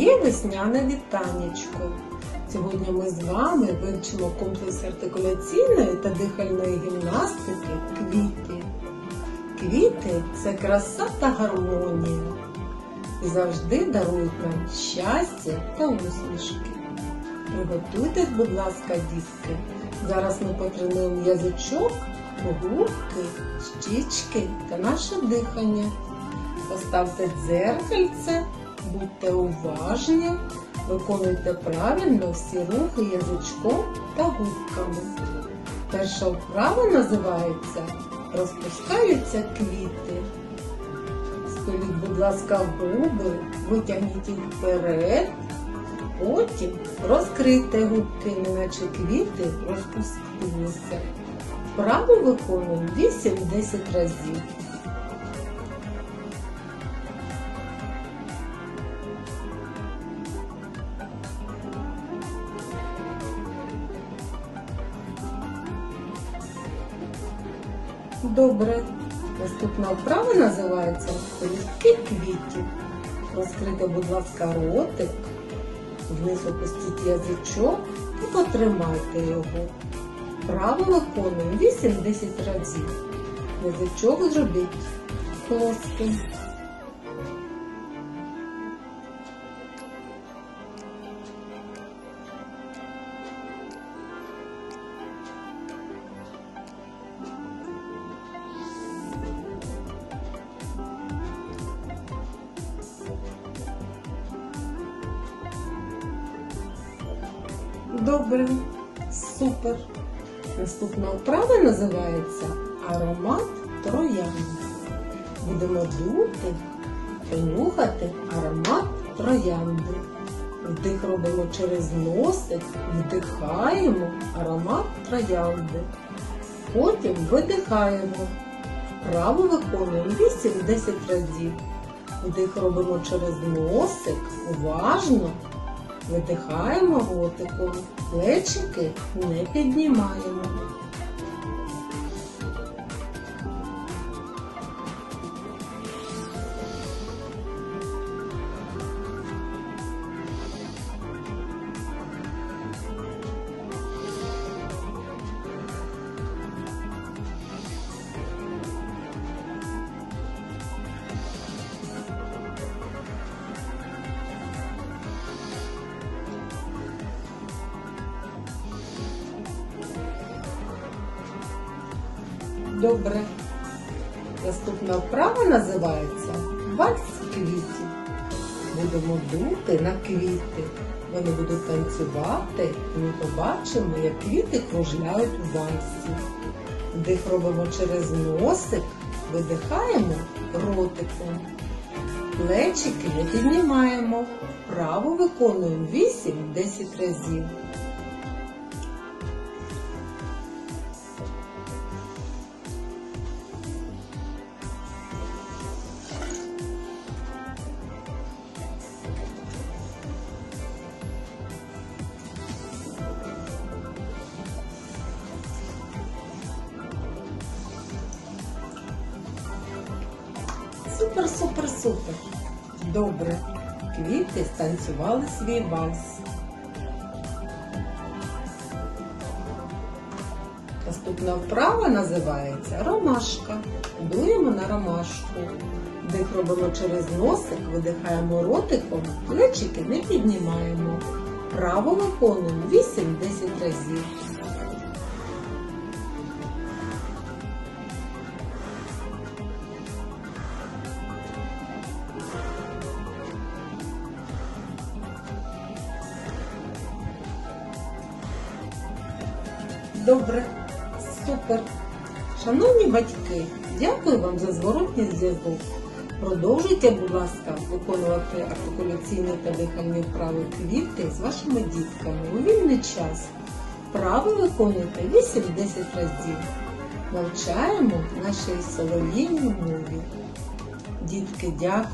Моє весняне вітанечко. Сьогодні ми з вами вивчимо комплекс артикуляційної та дихальної гімнастики квіти. Квіти це краса та гармонія. І завжди дарують нам щастя та усмішки. Приготуйтесь, будь ласка, дітки. Зараз ми потренуємо язичок, губки, щічки та наше дихання. Поставте дзеркальце, будьте уважні, виконуйте правильно всі рухи язичком та губками. Перша вправа називається Розпускаються квіти. Століть, будь ласка, губи, витягніть їх вперед, потім розкрийте губки, неначе квіти розпустилися. Вправу виконуємо 8-10 разів. Добре. Наступна вправа називається Листки квітів. Розкрити, будь ласка, ротик, вниз опустіть язичок і потримайте його. Вправо виконуємо 8-10 разів. Язичок зробіть плоским. Добре, супер. Наступна вправа називається аромат троянди. Будемо дути, понюхати аромат троянди. Вдих робимо через носик, вдихаємо аромат троянди. Потім видихаємо. Вправо виконуємо 8-10 разів. Вдих робимо через носик, уважно. Видихаємо ротиком, плечики не піднімаємо. Добре. Наступна вправа називається вальс квітів. Будемо дути на квіти. Вони будуть танцювати, і ми побачимо, як квіти кружляють у вальсі. Вдих робимо через носик, видихаємо ротиком. Плечики не піднімаємо. Вправо виконуємо 8-10 разів. Супер, супер, супер. Добре. Квіти станцювали свій вальс. Наступна вправа називається ромашка. Дуємо на ромашку. Дих робимо через носик, видихаємо ротиком, плечики не піднімаємо. Право виконуємо 8-10 разів. Добре, супер. Шановні батьки, дякую вам за зворотній зв'язок. Продовжуйте, будь ласка, виконувати артикуляційні та дихальні вправи квіти з вашими дітками у вільний час. Вправи виконуйте 8-10 разів. Навчаємо нашій солов'їній мові. Дітки, дякую.